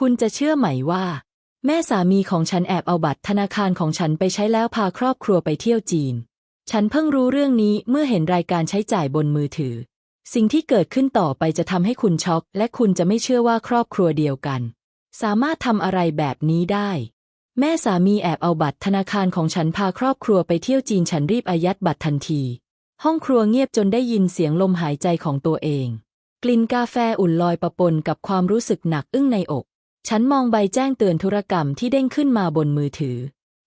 คุณจะเชื่อไหมว่า แม่สามีของฉันแอบเอาบัตรธนาคารของฉันไปใช้แล้วพาครอบครัวไปเที่ยวจีน ฉันเพิ่งรู้เรื่องนี้เมื่อเห็นรายการใช้จ่ายบนมือถือ สิ่งที่เกิดขึ้นต่อไปจะทำให้คุณช็อก และคุณจะไม่เชื่อว่าครอบครัวเดียวกัน สามารถทำอะไรแบบนี้ได้ แม่สามีแอบเอาบัตรธนาคารของฉันพาครอบครัวไปเที่ยวจีนฉันรีบอายัดบัตรทันที ห้องครัวเงียบจนได้ยินเสียงลมหายใจของตัวเอง กลิ่นกาแฟอุ่นลอยประปนกับความรู้สึกหนักอึ้งในอก ฉันมองใบแจ้งเตือนธุรกรรมที่เด้งขึ้นมาบนมือถือ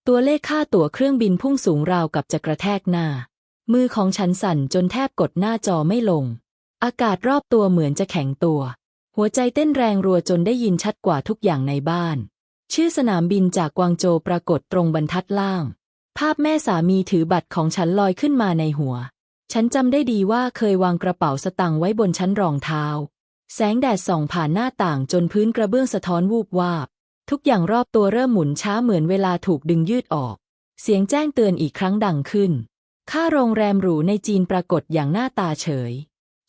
ตัวเลขค่าตั๋วเครื่องบินพุ่งสูงราวกับจะกระแทกหน้า มือของฉันสั่นจนแทบกดหน้าจอไม่ลง อากาศรอบตัวเหมือนจะแข็งตัว หัวใจเต้นแรงรัวจนได้ยินชัดกว่าทุกอย่างในบ้าน ชื่อสนามบินจากกวางโจปรากฏตรงบรรทัดล่าง ภาพแม่สามีถือบัตรของฉันลอยขึ้นมาในหัว ฉันจำได้ดีว่าเคยวางกระเป๋าสตังค์ไว้บนชั้นรองเท้า แสงแดดส่องผ่านหน้าต่างจนพื้นกระเบื้องสะท้อนวูบวาบ ทุกอย่างรอบตัวเริ่มหมุนช้าเหมือนเวลาถูกดึงยืดออก เสียงแจ้งเตือนอีกครั้งดังขึ้น ค่าโรงแรมหรูในจีนปรากฏอย่างหน้าตาเฉย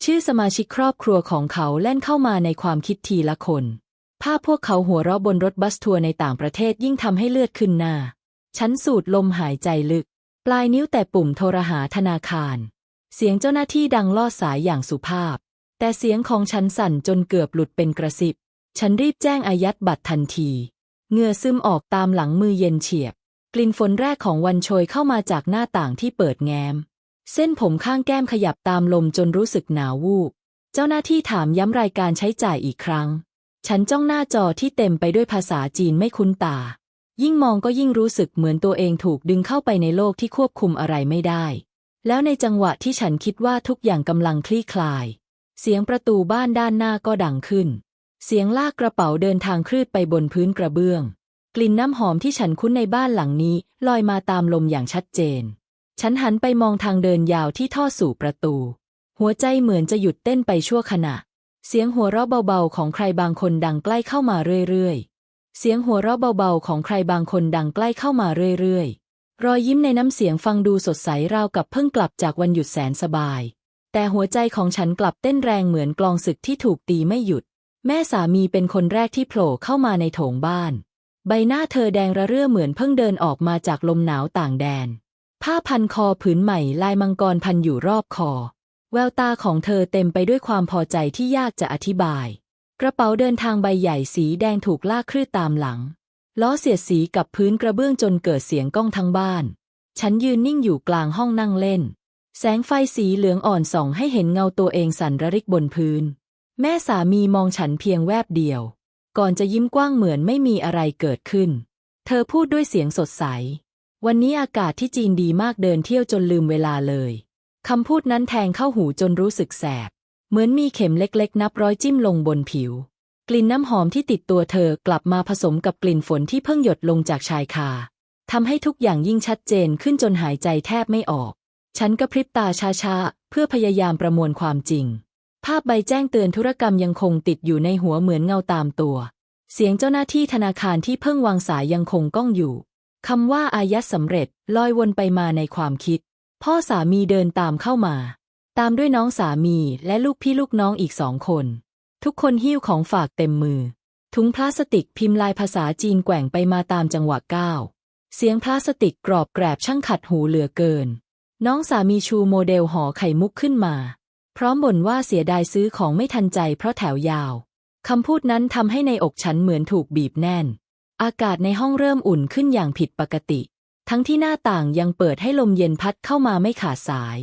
ชื่อสมาชิกครอบครัวของเขาแล่นเข้ามาในความคิดทีละคน ภาพพวกเขาหัวเราะบนรถบัสทัวร์ในต่างประเทศยิ่งทำให้เลือดขึ้นหน้า ฉันสูดลมหายใจลึก ปลายนิ้วแต่ปุ่มโทรหาธนาคาร เสียงเจ้าหน้าที่ดังลอดสายอย่างสุภาพ แต่เสียงของฉันสั่นจนเกือบหลุดเป็นกระสิบ ฉันรีบแจ้งอายัดบัตรทันทีเงื่อซึมออกตามหลังมือเย็นเฉียบ กลิ่นฝนแรกของวันโชยเข้ามาจากหน้าต่างที่เปิดแง้ม เส้นผมข้างแก้มขยับตามลมจนรู้สึกหนาววูบ เจ้าหน้าที่ถามย้ำรายการใช้จ่ายอีกครั้ง ฉันจ้องหน้าจอที่เต็มไปด้วยภาษาจีนไม่คุ้นตา ยิ่งมองก็ยิ่งรู้สึกเหมือนตัวเองถูกดึงเข้าไปในโลกที่ควบคุมอะไรไม่ได้ แล้วในจังหวะที่ฉันคิดว่าทุกอย่างกำลังคลี่คลาย เสียงประตูบ้านด้านหน้าก็ดังขึ้น เสียงลากกระเป๋าเดินทางคลืดไปบนพื้นกระเบื้อง กลิ่นน้ำหอมที่ฉันคุ้นในบ้านหลังนี้ ลอยมาตามลมอย่างชัดเจน ฉันหันไปมองทางเดินยาวที่ท่อสู่ประตู หัวใจเหมือนจะหยุดเต้นไปชั่วขณะ เสียงหัวเราะเบาๆของใครบางคนดังใกล้เข้ามาเรื่อยๆ เสียงหัวเราะเบาๆของใครบางคนดังใกล้เข้ามาเรื่อยๆ รอยยิ้มในน้ำเสียงฟังดูสดใสราวกับเพิ่งกลับจากวันหยุดแสนสบาย แต่หัวใจของฉันกลับเต้นแรงเหมือนกลองศึกที่ถูกตีไม่หยุด แม่สามีเป็นคนแรกที่โผล่เข้ามาในโถงบ้าน ใบหน้าเธอแดงระเรื่อเหมือนเพิ่งเดินออกมาจากลมหนาวต่างแดน ผ้าพันคอผืนใหม่ลายมังกรพันอยู่รอบคอ แววตาของเธอเต็มไปด้วยความพอใจที่ยากจะอธิบาย กระเป๋าเดินทางใบใหญ่สีแดงถูกลากคลืดตามหลัง ล้อเสียดสีกับพื้นกระเบื้องจนเกิดเสียงก้องทั้งบ้าน ฉันยืนนิ่งอยู่กลางห้องนั่งเล่น แสงไฟสีเหลืองอ่อนส่องให้เห็นเงาตัวเองสั่นระริกบนพื้น แม่สามีมองฉันเพียงแวบเดียว ก่อนจะยิ้มกว้างเหมือนไม่มีอะไรเกิดขึ้น เธอพูดด้วยเสียงสดใส วันนี้อากาศที่จีนดีมากเดินเที่ยวจนลืมเวลาเลยคำพูดนั้นแทงเข้าหูจนรู้สึกแสบ เหมือนมีเข็มเล็กๆ นับร้อยจิ้มลงบนผิว กลิ่นน้ำหอมที่ติดตัวเธอกลับมาผสมกับกลิ่นฝนที่เพิ่งหยดลงจากชายคาทำให้ทุกอย่างยิ่งชัดเจนขึ้นจนหายใจแทบไม่ออก ฉันกระพริบตาช้าๆ เพื่อพยายามประมวลความจริง ภาพใบแจ้งเตือนธุรกรรมยังคงติดอยู่ในหัวเหมือนเงาตามตัว เสียงเจ้าหน้าที่ธนาคารที่เพิ่งวางสายยังคงก้องอยู่ คำว่าอายัดสำเร็จลอยวนไปมาในความคิด พ่อสามีเดินตามเข้ามา ตามด้วยน้องสามีและลูกพี่ลูกน้องอีกสองคน ทุกคนหิ้วของฝากเต็มมือ ถุงพลาสติกพิมพ์ลายภาษาจีนแกว่งไปมาตามจังหวะก้าวเสียงพลาสติกกรอบแกรบช่างขัดหูเหลือเกิน น้องสามีชูโมเดลห่อไข่มุกขึ้นมา พร้อมบ่นว่าเสียดายซื้อของไม่ทันใจเพราะแถวยาว คำพูดนั้นทำให้ในอกฉันเหมือนถูกบีบแน่น อากาศในห้องเริ่มอุ่นขึ้นอย่างผิดปกติ ทั้งที่หน้าต่างยังเปิดให้ลมเย็นพัดเข้ามาไม่ขาดสาย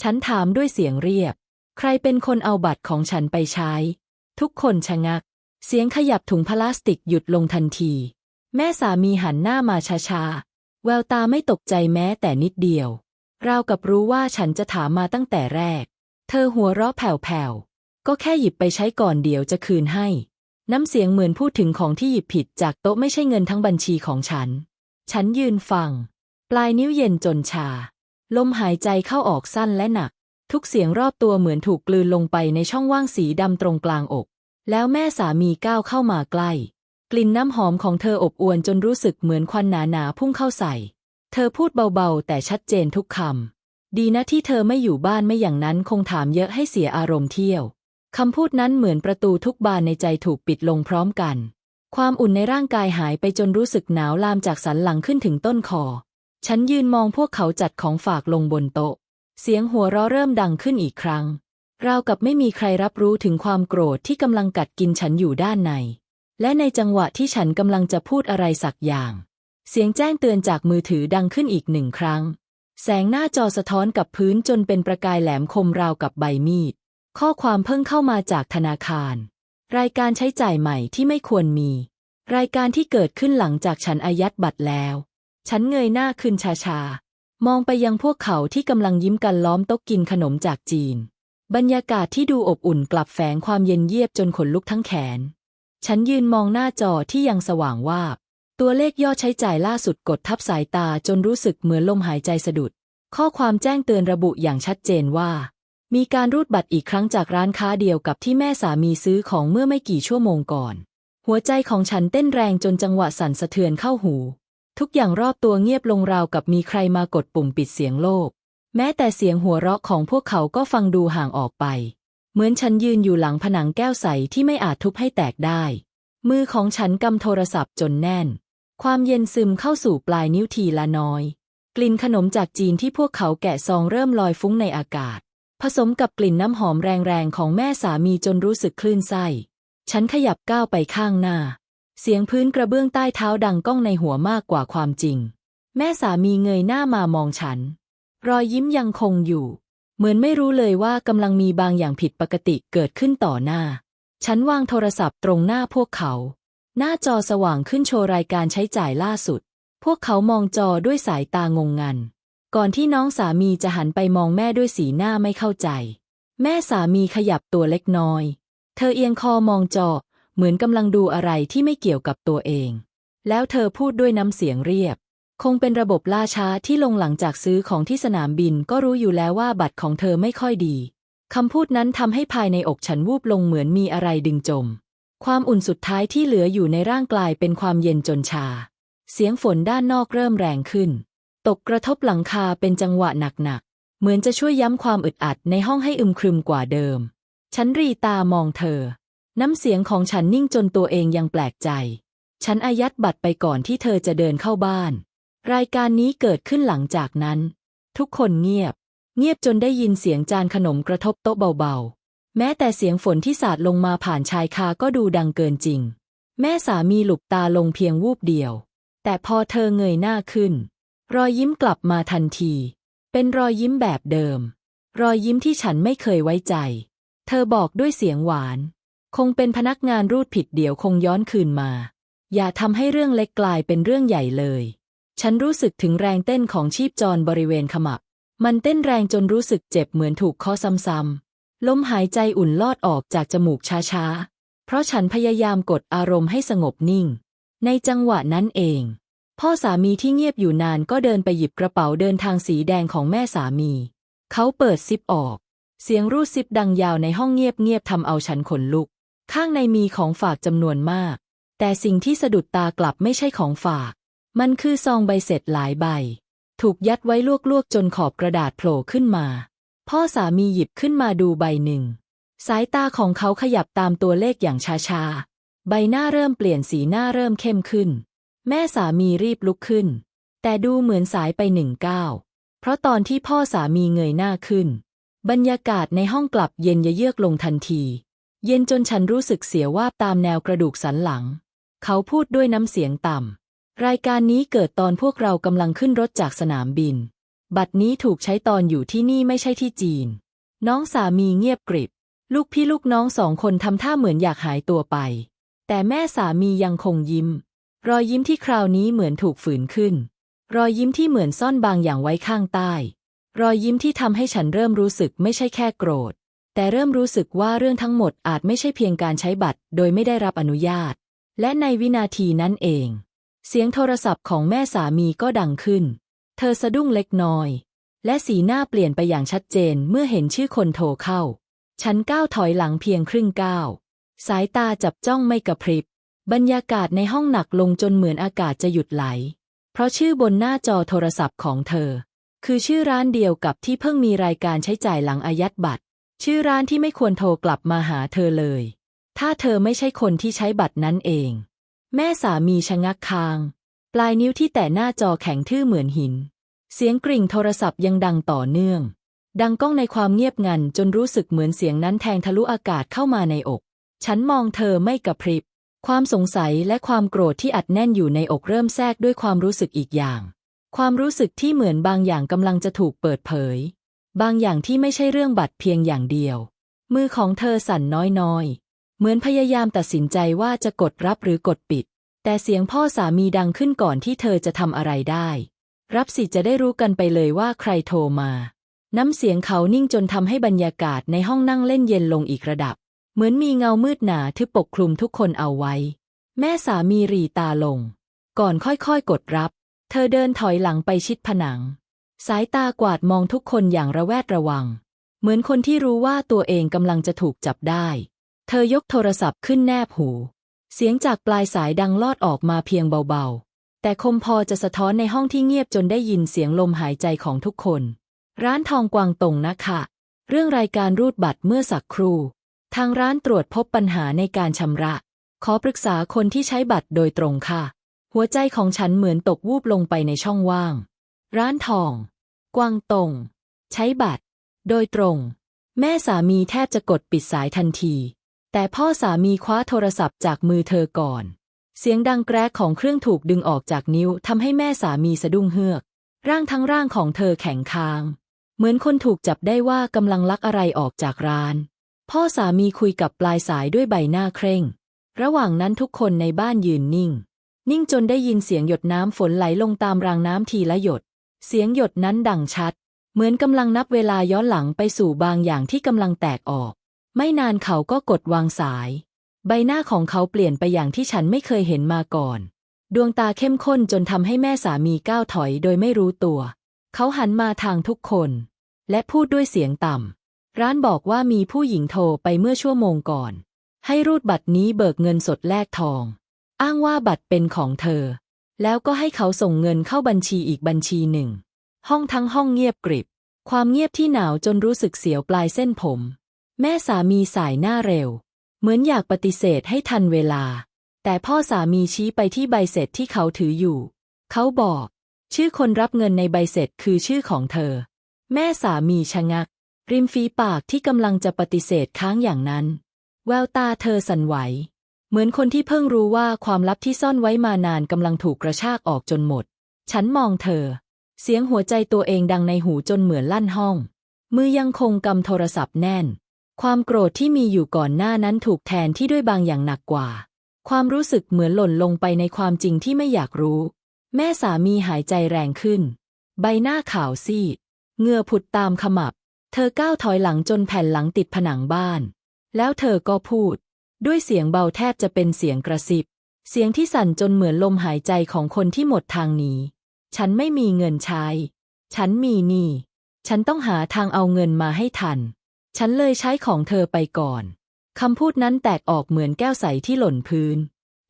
ฉันถามด้วยเสียงเรียบ ใครเป็นคนเอาบัตรของฉันไปใช้ ทุกคนชะงัก เสียงขยับถุงพลาสติกหยุดลงทันที แม่สามีหันหน้ามาช้าๆแววตาไม่ตกใจแม้แต่นิดเดียว ราวกับรู้ว่าฉันจะถามมาตั้งแต่แรก เธอหัวเราะแผ่วๆ ก็แค่หยิบไปใช้ก่อนเดี๋ยวจะคืนให้ น้ำเสียงเหมือนพูดถึงของที่หยิบผิดจากโต๊ะไม่ใช่เงินทั้งบัญชีของฉัน ฉันยืนฟัง ปลายนิ้วเย็นจนชา ลมหายใจเข้าออกสั้นและหนัก ทุกเสียงรอบตัวเหมือนถูกกลืนลงไปในช่องว่างสีดำตรงกลางอก แล้วแม่สามีก้าวเข้ามาใกล้ กลิ่นน้ำหอมของเธออบอวลจนรู้สึกเหมือนควันหนาๆพุ่งเข้าใส่ เธอพูดเบาๆ แต่ชัดเจนทุกคำ ดีนะที่เธอไม่อยู่บ้านไม่อย่างนั้นคงถามเยอะให้เสียอารมณ์เที่ยว คำพูดนั้นเหมือนประตูทุกบานในใจถูกปิดลงพร้อมกัน ความอุ่นในร่างกายหายไปจนรู้สึกหนาวลามจากสันหลังขึ้นถึงต้นคอ ฉันยืนมองพวกเขาจัดของฝากลงบนโต๊ะ เสียงหัวเราะเริ่มดังขึ้นอีกครั้ง ราวกับไม่มีใครรับรู้ถึงความโกรธที่กำลังกัดกินฉันอยู่ด้านใน และในจังหวะที่ฉันกำลังจะพูดอะไรสักอย่าง เสียงแจ้งเตือนจากมือถือดังขึ้นอีกหนึ่งครั้ง แสงหน้าจอสะท้อนกับพื้นจนเป็นประกายแหลมคมราวกับใบมีด ข้อความเพิ่งเข้ามาจากธนาคาร รายการใช้จ่ายใหม่ที่ไม่ควรมี รายการที่เกิดขึ้นหลังจากฉันอายัดบัตรแล้ว ฉันเงยหน้าขึ้นชาๆมองไปยังพวกเขาที่กำลังยิ้มกันล้อมโต๊ะกินขนมจากจีน บรรยากาศที่ดูอบอุ่นกลับแฝงความเย็นเยียบจนขนลุกทั้งแขน ฉันยืนมองหน้าจอที่ยังสว่างวาบ ตัวเลขยอดใช้จ่ายล่าสุดกดทับสายตาจนรู้สึกเหมือนลมหายใจสะดุด ข้อความแจ้งเตือนระบุอย่างชัดเจนว่า มีการรูดบัตรอีกครั้งจากร้านค้าเดียวกับที่แม่สามีซื้อของเมื่อไม่กี่ชั่วโมงก่อน หัวใจของฉันเต้นแรงจนจังหวะสั่นสะเทือนเข้าหู ทุกอย่างรอบตัวเงียบลงราวกับมีใครมากดปุ่มปิดเสียงโลก แม้แต่เสียงหัวเราะของพวกเขาก็ฟังดูห่างออกไป เหมือนฉันยืนอยู่หลังผนังแก้วใสที่ไม่อาจทุบให้แตกได้ มือของฉันกำโทรศัพท์จนแน่น ความเย็นซึมเข้าสู่ปลายนิ้วทีละน้อย กลิ่นขนมจากจีนที่พวกเขาแกะซองเริ่มลอยฟุ้งในอากาศ ผสมกับกลิ่นน้ำหอมแรงๆของแม่สามีจนรู้สึกคลื่นไส้ ฉันขยับก้าวไปข้างหน้า เสียงพื้นกระเบื้องใต้เท้าดังก้องในหัวมากกว่าความจริง แม่สามีเงยหน้ามามองฉัน รอยยิ้มยังคงอยู่ เหมือนไม่รู้เลยว่ากำลังมีบางอย่างผิดปกติเกิดขึ้นต่อหน้า ฉันวางโทรศัพท์ตรงหน้าพวกเขา หน้าจอสว่างขึ้นโชว์รายการใช้จ่ายล่าสุด พวกเขามองจอด้วยสายตางงงัน ก่อนที่น้องสามีจะหันไปมองแม่ด้วยสีหน้าไม่เข้าใจ แม่สามีขยับตัวเล็กน้อย เธอเอียงคอมองจอ เหมือนกำลังดูอะไรที่ไม่เกี่ยวกับตัวเอง แล้วเธอพูดด้วยน้ำเสียงเรียบ คงเป็นระบบล่าช้าที่ลงหลังจากซื้อของที่สนามบินก็รู้อยู่แล้วว่าบัตรของเธอไม่ค่อยดีคำพูดนั้นทำให้ภายในอกฉันวูบลงเหมือนมีอะไรดึงจม ความอุ่นสุดท้ายที่เหลืออยู่ในร่างกลายเป็นความเย็นจนชา เสียงฝนด้านนอกเริ่มแรงขึ้น ตกกระทบหลังคาเป็นจังหวะหนักๆ เหมือนจะช่วยย้ำความอึดอัดในห้องให้อึมครึมกว่าเดิม ฉันรีตามองเธอ น้ำเสียงของฉันนิ่งจนตัวเองยังแปลกใจ ฉันอายัดบัตรไปก่อนที่เธอจะเดินเข้าบ้าน รายการนี้เกิดขึ้นหลังจากนั้น ทุกคนเงียบ เงียบจนได้ยินเสียงจานขนมกระทบโต๊ะเบาๆ แม้แต่เสียงฝนที่สาดลงมาผ่านชายคาก็ดูดังเกินจริง แม่สามีหลุบตาลงเพียงวูบเดียว แต่พอเธอเงยหน้าขึ้น รอยยิ้มกลับมาทันที เป็นรอยยิ้มแบบเดิม รอยยิ้มที่ฉันไม่เคยไว้ใจ เธอบอกด้วยเสียงหวาน คงเป็นพนักงานรูดผิดเดี๋ยวคงย้อนคืนมา อย่าทำให้เรื่องเล็กกลายเป็นเรื่องใหญ่เลย ฉันรู้สึกถึงแรงเต้นของชีพจรบริเวณขมับ มันเต้นแรงจนรู้สึกเจ็บเหมือนถูกเคาะซ้ำๆ ลมหายใจอุ่นลอดออกจากจมูกช้าๆ เพราะฉันพยายามกดอารมณ์ให้สงบนิ่ง ในจังหวะนั้นเอง พ่อสามีที่เงียบอยู่นานก็เดินไปหยิบกระเป๋าเดินทางสีแดงของแม่สามี เขาเปิดซิปออก เสียงรูดซิปดังยาวในห้องเงียบๆทำเอาฉันขนลุก ข้างในมีของฝากจำนวนมาก แต่สิ่งที่สะดุดตากลับไม่ใช่ของฝาก มันคือซองใบเสร็จหลายใบ ถูกยัดไว้ลวกๆจนขอบกระดาษโผล่ขึ้นมา พ่อสามีหยิบขึ้นมาดูใบหนึ่ง สายตาของเขาขยับตามตัวเลขอย่างช้าๆ ใบหน้าเริ่มเปลี่ยนสีหน้าเริ่มเข้มขึ้น แม่สามีรีบลุกขึ้น แต่ดูเหมือนสายไปหนึ่งก้าวเพราะตอนที่พ่อสามีเงยหน้าขึ้น บรรยากาศในห้องกลับเย็นเยือกลงทันที เย็นจนฉันรู้สึกเสียวว่าบตามแนวกระดูกสันหลัง เขาพูดด้วยน้ำเสียงต่ำรายการนี้เกิดตอนพวกเรากำลังขึ้นรถจากสนามบิน บัตรนี้ถูกใช้ตอนอยู่ที่นี่ไม่ใช่ที่จีน น้องสามีเงียบกริบ ลูกพี่ลูกน้องสองคนทำท่าเหมือนอยากหายตัวไป แต่แม่สามียังคงยิ้ม รอยยิ้มที่คราวนี้เหมือนถูกฝืนขึ้น รอยยิ้มที่เหมือนซ่อนบางอย่างไว้ข้างใต้ รอยยิ้มที่ทำให้ฉันเริ่มรู้สึกไม่ใช่แค่โกรธ แต่เริ่มรู้สึกว่าเรื่องทั้งหมดอาจไม่ใช่เพียงการใช้บัตร โดยไม่ได้รับอนุญาต และในวินาทีนั้นเอง เสียงโทรศัพท์ของแม่สามีก็ดังขึ้น เธอสะดุ้งเล็กน้อย และสีหน้าเปลี่ยนไปอย่างชัดเจนเมื่อเห็นชื่อคนโทรเข้า ฉันก้าวถอยหลังเพียงครึ่งก้าว สายตาจับจ้องไม่กระพริบ บรรยากาศในห้องหนักลงจนเหมือนอากาศจะหยุดไหล เพราะชื่อบนหน้าจอโทรศัพท์ของเธอ คือชื่อร้านเดียวกับที่เพิ่งมีรายการใช้จ่ายหลังอายัดบัตร ชื่อร้านที่ไม่ควรโทรกลับมาหาเธอเลย ถ้าเธอไม่ใช่คนที่ใช้บัตรนั้นเอง แม่สามีชะงักคาง ปลายนิ้วที่แตะหน้าจอแข็งทื่อเหมือนหิน เสียงกริ่งโทรศัพท์ยังดังต่อเนื่อง ดังก้องในความเงียบงันจนรู้สึกเหมือนเสียงนั้นแทงทะลุอากาศเข้ามาในอก ฉันมองเธอไม่กระพริบ ความสงสัยและความโกรธที่อัดแน่นอยู่ในอกเริ่มแทรกด้วยความรู้สึกอีกอย่าง ความรู้สึกที่เหมือนบางอย่างกำลังจะถูกเปิดเผย บางอย่างที่ไม่ใช่เรื่องบัตรเพียงอย่างเดียว มือของเธอสั่นน้อยๆ เหมือนพยายามตัดสินใจว่าจะกดรับหรือกดปิด แต่เสียงพ่อสามีดังขึ้นก่อนที่เธอจะทำอะไรได้ รับสิจะได้รู้กันไปเลยว่าใครโทรมา น้ำเสียงเขานิ่งจนทำให้บรรยากาศในห้องนั่งเล่นเย็นลงอีกระดับ เหมือนมีเงามืดหนาทึบปกคลุมทุกคนเอาไว้ แม่สามีรีตาลง ก่อนค่อยๆกดรับ เธอเดินถอยหลังไปชิดผนัง สายตากวาดมองทุกคนอย่างระแวดระวัง เหมือนคนที่รู้ว่าตัวเองกำลังจะถูกจับได้ เธอยกโทรศัพท์ขึ้นแนบหู เสียงจากปลายสายดังลอดออกมาเพียงเบาๆ แต่คมพอจะสะท้อนในห้องที่เงียบจนได้ยินเสียงลมหายใจของทุกคน ร้านทองกวางตงนะคะ เรื่องรายการรูดบัตรเมื่อสักครู่ ทางร้านตรวจพบปัญหาในการชำระ ขอปรึกษาคนที่ใช้บัตรโดยตรงค่ะ หัวใจของฉันเหมือนตกวูบลงไปในช่องว่าง ร้านทอง กวางตง ใช้บัตร โดยตรง แม่สามีแทบจะกดปิดสายทันที แต่พ่อสามีคว้าโทรศัพท์จากมือเธอก่อน เสียงดังแกรกของเครื่องถูกดึงออกจากนิ้วทำให้แม่สามีสะดุ้งเฮือก ร่างทั้งร่างของเธอแข็งค้าง เหมือนคนถูกจับได้ว่ากำลังลักอะไรออกจากร้าน พ่อสามีคุยกับปลายสายด้วยใบหน้าเคร่ง ระหว่างนั้นทุกคนในบ้านยืนนิ่ง นิ่งจนได้ยินเสียงหยดน้ำฝนไหลลงตามรางน้ำทีละหยด เสียงหยดนั้นดังชัด เหมือนกำลังนับเวลาย้อนหลังไปสู่บางอย่างที่กำลังแตกออก ไม่นานเขาก็กดวางสาย ใบหน้าของเขาเปลี่ยนไปอย่างที่ฉันไม่เคยเห็นมาก่อน ดวงตาเข้มข้นจนทำให้แม่สามีก้าวถอยโดยไม่รู้ตัว เขาหันมาทางทุกคน และพูดด้วยเสียงต่ำ ร้านบอกว่ามีผู้หญิงโทรไปเมื่อชั่วโมงก่อน ให้รูดบัตรนี้เบิกเงินสดแลกทอง อ้างว่าบัตรเป็นของเธอ แล้วก็ให้เขาส่งเงินเข้าบัญชีอีกบัญชีหนึ่ง ห้องทั้งห้องเงียบกริบ ความเงียบที่หนาวจนรู้สึกเสียวปลายเส้นผม แม่สามีสายหน้าเร็ว เหมือนอยากปฏิเสธให้ทันเวลา แต่พ่อสามีชี้ไปที่ใบเสร็จที่เขาถืออยู่ เขาบอก ชื่อคนรับเงินในใบเสร็จคือชื่อของเธอ แม่สามีชะงัก ริมฝีปากที่กำลังจะปฏิเสธค้างอย่างนั้น แววตาเธอสั่นไหว เหมือนคนที่เพิ่งรู้ว่าความลับที่ซ่อนไว้มานานกำลังถูกกระชากออกจนหมด ฉันมองเธอ เสียงหัวใจตัวเองดังในหูจนเหมือนลั่นห้อง มือยังคงกำโทรศัพท์แน่น ความโกรธที่มีอยู่ก่อนหน้านั้นถูกแทนที่ด้วยบางอย่างหนักกว่า ความรู้สึกเหมือนหล่นลงไปในความจริงที่ไม่อยากรู้ แม่สามีหายใจแรงขึ้น ใบหน้าขาวซีดเงือผุดตามขมับ เธอก้าวถอยหลังจนแผ่นหลังติดผนังบ้าน แล้วเธอก็พูด ด้วยเสียงเบาแทบจะเป็นเสียงกระซิบ เสียงที่สั่นจนเหมือนลมหายใจของคนที่หมดทางหนีฉันไม่มีเงินใช้ ฉันมีหนี้ ฉันต้องหาทางเอาเงินมาให้ทัน ฉันเลยใช้ของเธอไปก่อน คำพูดนั้นแตกออกเหมือนแก้วใสที่หล่นพื้น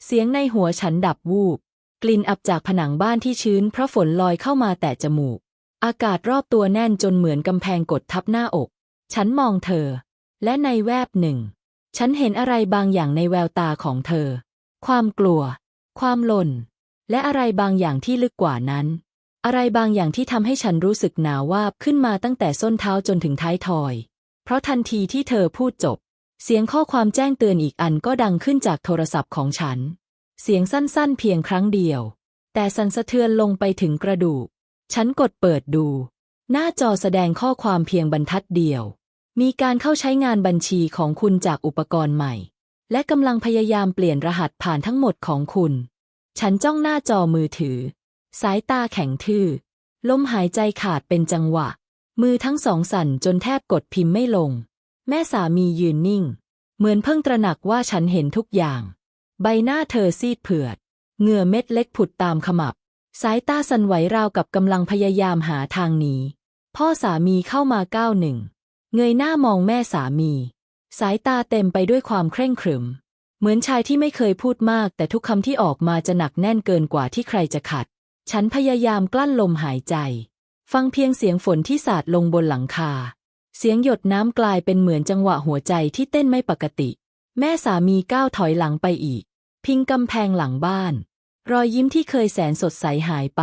เสียงในหัวฉันดับวูบ กลิ่นอับจากผนังบ้านที่ชื้นเพราะฝนลอยเข้ามาแตะจมูก อากาศรอบตัวแน่นจนเหมือนกำแพงกดทับหน้าอก ฉันมองเธอ และในแวบหนึ่ง ฉันเห็นอะไรบางอย่างในแววตาของเธอ ความกลัว ความหล่น และอะไรบางอย่างที่ลึกกว่านั้น อะไรบางอย่างที่ทำให้ฉันรู้สึกหนาววาบขึ้นมาตั้งแต่ส้นเท้าจนถึงท้ายทอย เพราะทันทีที่เธอพูดจบ เสียงข้อความแจ้งเตือนอีกอันก็ดังขึ้นจากโทรศัพท์ของฉัน เสียงสั้นๆเพียงครั้งเดียว แต่สั่นสะเทือนลงไปถึงกระดูก ฉันกดเปิดดู หน้าจอแสดงข้อความเพียงบรรทัดเดียว มีการเข้าใช้งานบัญชีของคุณจากอุปกรณ์ใหม่ และกำลังพยายามเปลี่ยนรหัสผ่านทั้งหมดของคุณ ฉันจ้องหน้าจอมือถือ สายตาแข็งทื่อลมหายใจขาดเป็นจังหวะ มือทั้งสองสั่นจนแทบกดพิมพ์ไม่ลง แม่สามียืนนิ่ง เหมือนเพิ่งตระหนักว่าฉันเห็นทุกอย่าง ใบหน้าเธอซีดเผือด เหงื่อเม็ดเล็กผุดตามขมับ สายตาสั่นไหวราวกับกำลังพยายามหาทางหนีพ่อสามีเข้ามาก้าวหนึ่ง เงยหน้ามองแม่สามี สายตาเต็มไปด้วยความเคร่งขรึม เหมือนชายที่ไม่เคยพูดมาก แต่ทุกคำที่ออกมาจะหนักแน่นเกินกว่าที่ใครจะขัด ฉันพยายามกลั้นลมหายใจ ฟังเพียงเสียงฝนที่สาดลงบนหลังคา เสียงหยดน้ำกลายเป็นเหมือนจังหวะหัวใจที่เต้นไม่ปกติ แม่สามีก้าวถอยหลังไปอีก พิงกำแพงหลังบ้าน รอยยิ้มที่เคยแสนสดใสหายไป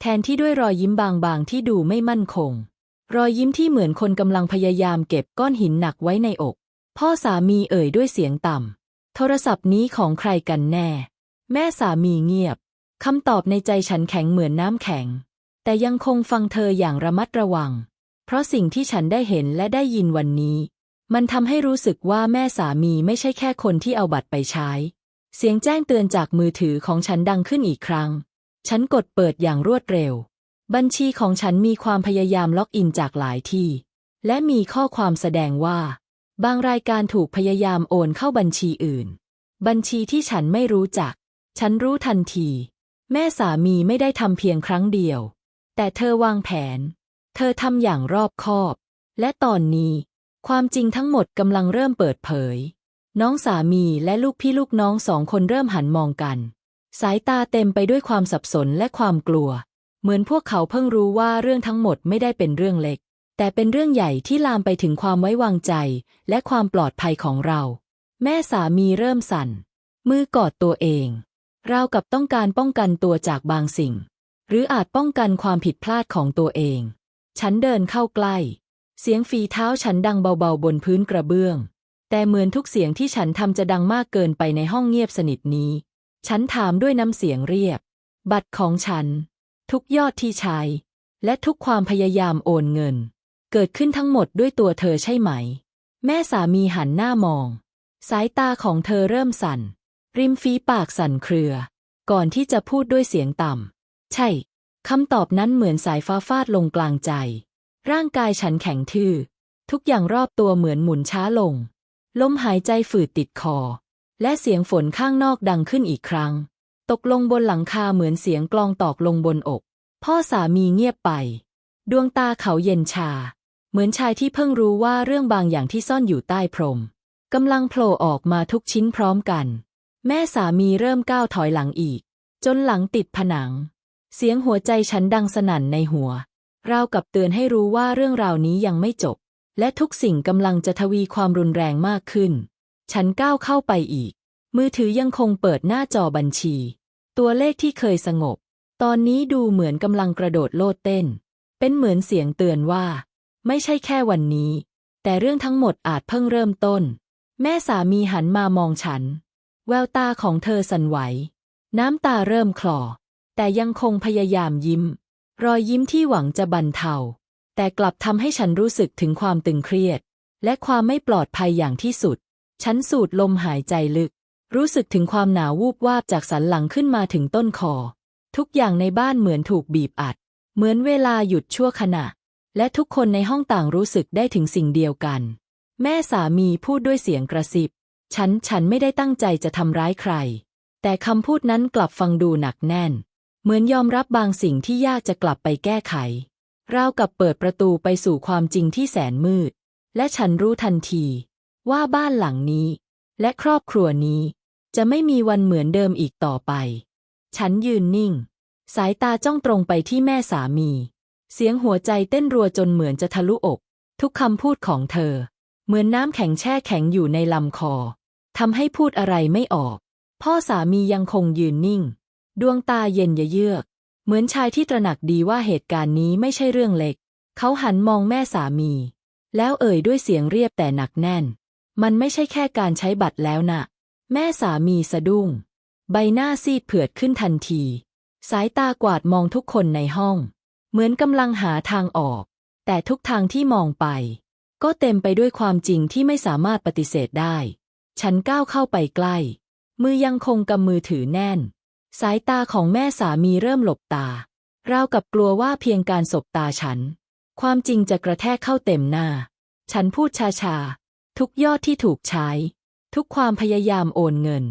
แทนที่ด้วยรอยยิ้มบางๆที่ดูไม่มั่นคง รอยยิ้มที่เหมือนคนกำลังพยายามเก็บก้อนหินหนักไว้ในอก พ่อสามีเอ่ยด้วยเสียงต่ำโทรศัพท์นี้ของใครกันแน่ แม่สามีเงียบคำตอบในใจฉันแข็งเหมือนน้ำแข็ง แต่ยังคงฟังเธออย่างระมัดระวัง เพราะสิ่งที่ฉันได้เห็นและได้ยินวันนี้ มันทำให้รู้สึกว่าแม่สามีไม่ใช่แค่คนที่เอาบัตรไปใช้ เสียงแจ้งเตือนจากมือถือของฉันดังขึ้นอีกครั้ง ฉันกดเปิดอย่างรวดเร็ว บัญชีของฉันมีความพยายามล็อกอินจากหลายที่ และมีข้อความแสดงว่า บางรายการถูกพยายามโอนเข้าบัญชีอื่น บัญชีที่ฉันไม่รู้จัก ฉันรู้ทันที แม่สามีไม่ได้ทำเพียงครั้งเดียว แต่เธอวางแผน เธอทำอย่างรอบคอบ และตอนนี้ ความจริงทั้งหมดกำลังเริ่มเปิดเผย น้องสามีและลูกพี่ลูกน้องสองคนเริ่มหันมองกัน สายตาเต็มไปด้วยความสับสนและความกลัว เหมือนพวกเขาเพิ่งรู้ว่าเรื่องทั้งหมดไม่ได้เป็นเรื่องเล็ก แต่เป็นเรื่องใหญ่ที่ลามไปถึงความไว้วางใจ และความปลอดภัยของเรา แม่สามีเริ่มสั่น มือกอดตัวเองราวกับต้องการป้องกันตัวจากบางสิ่ง หรืออาจป้องกันความผิดพลาดของตัวเอง ฉันเดินเข้าใกล้ เสียงฝีเท้าฉันดังเบาๆบนพื้นกระเบื้อง แต่เหมือนทุกเสียงที่ฉันทำจะดังมากเกินไปในห้องเงียบสนิทนี้ ฉันถามด้วยน้ำเสียงเรียบ บัตรของฉัน ทุกยอดที่ใช้ และทุกความพยายามโอนเงิน เกิดขึ้นทั้งหมดด้วยตัวเธอใช่ไหม แม่สามีหันหน้ามอง สายตาของเธอเริ่มสั่น ริมฝีปากสั่นเครือ ก่อนที่จะพูดด้วยเสียงต่ำ ใช่ คำตอบนั้นเหมือนสายฟ้าฟาดลงกลางใจ ร่างกายฉันแข็งทื่อ ทุกอย่างรอบตัวเหมือนหมุนช้าลง ลมหายใจฝืดติดคอ และเสียงฝนข้างนอกดังขึ้นอีกครั้ง ตกลงบนหลังคาเหมือนเสียงกลองตอกลงบนอก พ่อสามีเงียบไป ดวงตาเขาเย็นชา เหมือนชายที่เพิ่งรู้ว่าเรื่องบางอย่างที่ซ่อนอยู่ใต้พรมกำลังโผล่ออกมาทุกชิ้นพร้อมกัน แม่สามีเริ่มก้าวถอยหลังอีก จนหลังติดผนัง เสียงหัวใจฉันดังสนั่นในหัว ราวกับเตือนให้รู้ว่าเรื่องราวนี้ยังไม่จบ และทุกสิ่งกำลังจะทวีความรุนแรงมากขึ้น ฉันก้าวเข้าไปอีก มือถือยังคงเปิดหน้าจอบัญชี ตัวเลขที่เคยสงบ ตอนนี้ดูเหมือนกำลังกระโดดโลดเต้น เป็นเหมือนเสียงเตือนว่า ไม่ใช่แค่วันนี้ แต่เรื่องทั้งหมดอาจเพิ่งเริ่มต้น แม่สามีหันมามองฉัน แววตาของเธอสั่นไหว น้ำตาเริ่มคลอ แต่ยังคงพยายามยิ้ม รอยยิ้มที่หวังจะบรรเทา แต่กลับทำให้ฉันรู้สึกถึงความตึงเครียด และความไม่ปลอดภัยอย่างที่สุด ฉันสูดลมหายใจลึก รู้สึกถึงความหนาววูบวาบจากสันหลังขึ้นมาถึงต้นคอ ทุกอย่างในบ้านเหมือนถูกบีบอัด เหมือนเวลาหยุดชั่วขณะ และทุกคนในห้องต่างรู้สึกได้ถึงสิ่งเดียวกัน แม่สามีพูดด้วยเสียงกระซิบ ฉันฉันไม่ได้ตั้งใจจะทำร้ายใคร แต่คำพูดนั้นกลับฟังดูหนักแน่น เหมือนยอมรับบางสิ่งที่ยากจะกลับไปแก้ไข ราวกับเปิดประตูไปสู่ความจริงที่แสนมืด และฉันรู้ทันที ว่าบ้านหลังนี้ และครอบครัวนี้ จะไม่มีวันเหมือนเดิมอีกต่อไป ฉันยืนนิ่ง สายตาจ้องตรงไปที่แม่สามี เสียงหัวใจเต้นรัวจนเหมือนจะทะลุอก ทุกคำพูดของเธอ เหมือนน้ำแข็งแช่แข็งอยู่ในลำคอทำให้พูดอะไรไม่ออก พ่อสามียังคงยืนนิ่ง ดวงตาเย็นเยือก เหมือนชายที่ตระหนักดีว่าเหตุการณ์นี้ไม่ใช่เรื่องเล็ก เขาหันมองแม่สามี แล้วเอ่ยด้วยเสียงเรียบแต่หนักแน่น มันไม่ใช่แค่การใช้บัตรแล้วนะ แม่สามีสะดุ้ง ใบหน้าซีดเผือดขึ้นทันที สายตากวาดมองทุกคนในห้อง เหมือนกำลังหาทางออก แต่ทุกทางที่มองไป ก็เต็มไปด้วยความจริงที่ไม่สามารถปฏิเสธได้ ฉันก้าวเข้าไปใกล้ มือยังคงกำมือถือแน่น สายตาของแม่สามีเริ่มหลบตา ราวกับกลัวว่าเพียงการสบตาฉัน ความจริงจะกระแทกเข้าเต็มหน้า ฉันพูดชาๆ ทุกยอดที่ถูกใช้ ทุกความพยายามโอนเงิน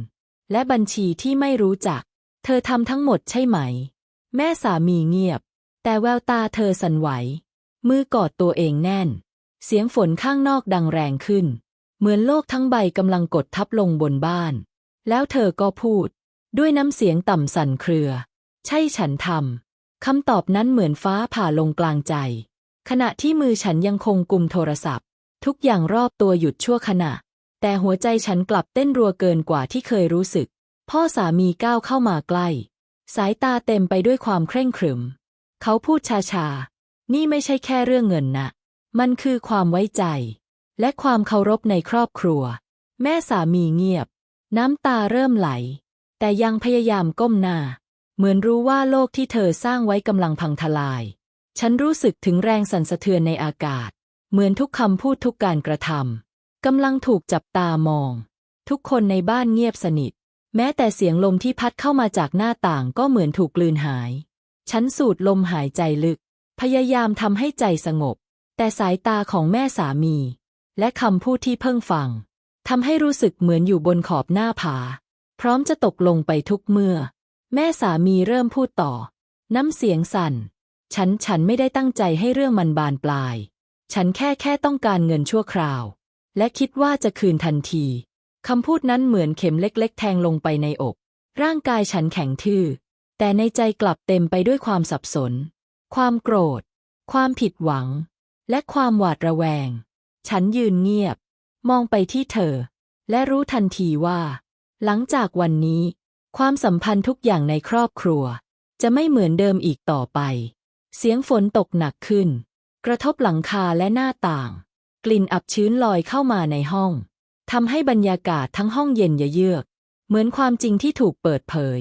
และบัญชีที่ไม่รู้จัก เธอทำทั้งหมดใช่ไหม แม่สามีเงียบ แต่แววตาเธอสั่นไหว มือกอดตัวเองแน่น เสียงฝนข้างนอกดังแรงขึ้น เหมือนโลกทั้งใบกำลังกดทับลงบนบ้าน แล้วเธอก็พูด ด้วยน้ำเสียงต่ำสั่นเครือ ใช่ฉันทำคำตอบนั้นเหมือนฟ้าผ่าลงกลางใจ ขณะที่มือฉันยังคงกุมโทรศัพท์ ทุกอย่างรอบตัวหยุดชั่วขณะ แต่หัวใจฉันกลับเต้นรัวเกินกว่าที่เคยรู้สึก พ่อสามีก้าวเข้ามาใกล้ สายตาเต็มไปด้วยความเคร่งขรึม เขาพูดช้าๆ นี่ไม่ใช่แค่เรื่องเงินนะ มันคือความไว้ใจ และความเคารพในครอบครัว แม่สามีเงียบ น้ำตาเริ่มไหล แต่ยังพยายามก้มหน้า เหมือนรู้ว่าโลกที่เธอสร้างไว้กำลังพังทลาย ฉันรู้สึกถึงแรงสั่นสะเทือนในอากาศ เหมือนทุกคำพูดทุกการกระทำกำลังถูกจับตามอง ทุกคนในบ้านเงียบสนิท แม้แต่เสียงลมที่พัดเข้ามาจากหน้าต่างก็เหมือนถูกกลืนหาย ฉันสูดลมหายใจลึก พยายามทำให้ใจสงบ แต่สายตาของแม่สามี และคำพูดที่เพิ่งฟังทำให้รู้สึกเหมือนอยู่บนขอบหน้าผา พร้อมจะตกลงไปทุกเมื่อ แม่สามีเริ่มพูดต่อ น้ำเสียงสั่น ฉันฉันไม่ได้ตั้งใจให้เรื่องมันบานปลาย ฉันแค่แค่ต้องการเงินชั่วคราว และคิดว่าจะคืนทันทีคำพูดนั้นเหมือนเข็มเล็ก ๆ แทงลงไปในอก ร่างกายฉันแข็งทื่อ แต่ในใจกลับเต็มไปด้วยความสับสน ความโกรธ ความผิดหวัง และความหวาดระแวง ฉันยืนเงียบ มองไปที่เธอ และรู้ทันทีว่า หลังจากวันนี้ ความสัมพันธ์ทุกอย่างในครอบครัว จะไม่เหมือนเดิมอีกต่อไป เสียงฝนตกหนักขึ้น กระทบหลังคาและหน้าต่าง กลิ่นอับชื้นลอยเข้ามาในห้องทำให้บรรยากาศทั้งห้องเย็นเยือก เหมือนความจริงที่ถูกเปิดเผย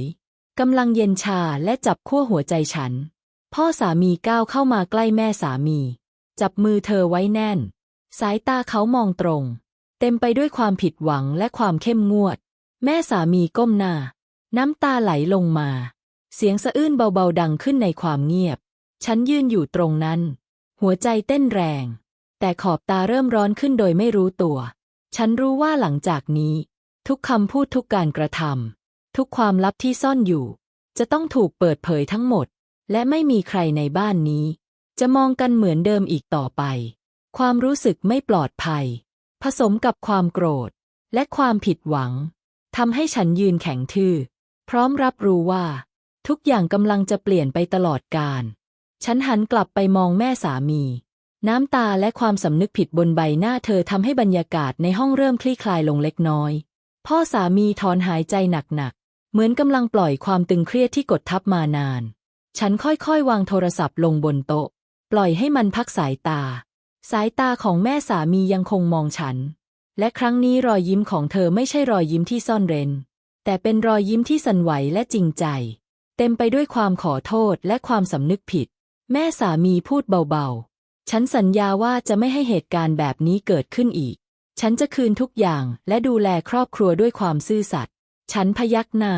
กำลังเย็นชาและจับขั้วหัวใจฉัน พ่อสามีก้าวเข้ามาใกล้แม่สามี จับมือเธอไว้แน่น สายตาเขามองตรง เต็มไปด้วยความผิดหวังและความเข้มงวด แม่สามีก้มหน้า น้ำตาไหลลงมา เสียงสะอื้นเบาๆดังขึ้นในความเงียบ ฉันยืนอยู่ตรงนั้น หัวใจเต้นแรง แต่ขอบตาเริ่มร้อนขึ้นโดยไม่รู้ตัว ฉันรู้ว่าหลังจากนี้ ทุกคำพูดทุกการกระทำทุกความลับที่ซ่อนอยู่ จะต้องถูกเปิดเผยทั้งหมด และไม่มีใครในบ้านนี้ จะมองกันเหมือนเดิมอีกต่อไป ความรู้สึกไม่ปลอดภัย ผสมกับความโกรธ และความผิดหวัง ทำให้ฉันยืนแข็งทื่อ พร้อมรับรู้ว่า ทุกอย่างกำลังจะเปลี่ยนไปตลอดกาลฉันหันกลับไปมองแม่สามี น้ำตาและความสำนึกผิดบนใบหน้าเธอทำให้บรรยากาศในห้องเริ่มคลี่คลายลงเล็กน้อย พ่อสามีถอนหายใจหนักๆ เหมือนกำลังปล่อยความตึงเครียดที่กดทับมานาน ฉันค่อยๆ วางโทรศัพท์ลงบนโต๊ะ ปล่อยให้มันพักสายตา สายตาของแม่สามียังคงมองฉัน และครั้งนี้รอยยิ้มของเธอไม่ใช่รอยยิ้มที่ซ่อนเร้น แต่เป็นรอยยิ้มที่สั่นไหวและจริงใจ เต็มไปด้วยความขอโทษและความสำนึกผิด แม่สามีพูดเบาๆ ฉันสัญญาว่าจะไม่ให้เหตุการณ์แบบนี้เกิดขึ้นอีก ฉันจะคืนทุกอย่างและดูแลครอบครัวด้วยความซื่อสัตย์ ฉันพยักหน้า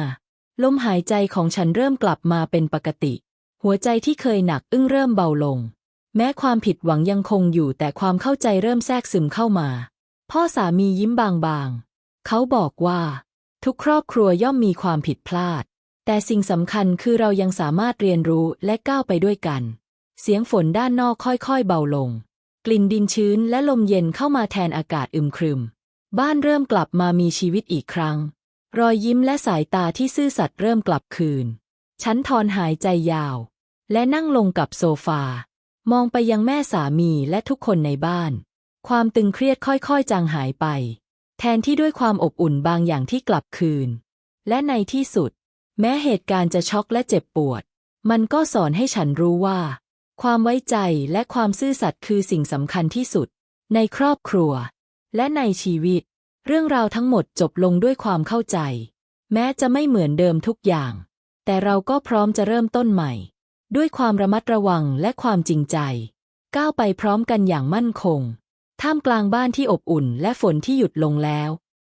ลมหายใจของฉันเริ่มกลับมาเป็นปกติ หัวใจที่เคยหนักอึ้งเริ่มเบาลง แม้ความผิดหวังยังคงอยู่แต่ความเข้าใจเริ่มแทรกซึมเข้ามา พ่อสามียิ้มบางๆ เขาบอกว่า ทุกครอบครัวย่อมมีความผิดพลาด แต่สิ่งสำคัญคือเรายังสามารถเรียนรู้และก้าวไปด้วยกัน เสียงฝนด้านนอกค่อยๆเบาลง กลิ่นดินชื้นและลมเย็นเข้ามาแทนอากาศอึมครึม บ้านเริ่มกลับมามีชีวิตอีกครั้ง รอยยิ้มและสายตาที่ซื่อสัตย์เริ่มกลับคืน ฉันถอนหายใจยาว และนั่งลงกับโซฟา มองไปยังแม่สามีและทุกคนในบ้าน ความตึงเครียดค่อยๆ จางหายไป แทนที่ด้วยความอบอุ่นบางอย่างที่กลับคืน และในที่สุด แม้เหตุการณ์จะช็อกและเจ็บปวด มันก็สอนให้ฉันรู้ว่า ความไว้ใจและความซื่อสัตย์คือสิ่งสำคัญที่สุด ในครอบครัว และในชีวิต เรื่องราวทั้งหมดจบลงด้วยความเข้าใจ แม้จะไม่เหมือนเดิมทุกอย่าง แต่เราก็พร้อมจะเริ่มต้นใหม่ ด้วยความระมัดระวังและความจริงใจ ก้าวไปพร้อมกันอย่างมั่นคง ท่ามกลางบ้านที่อบอุ่นและฝนที่หยุดลงแล้ว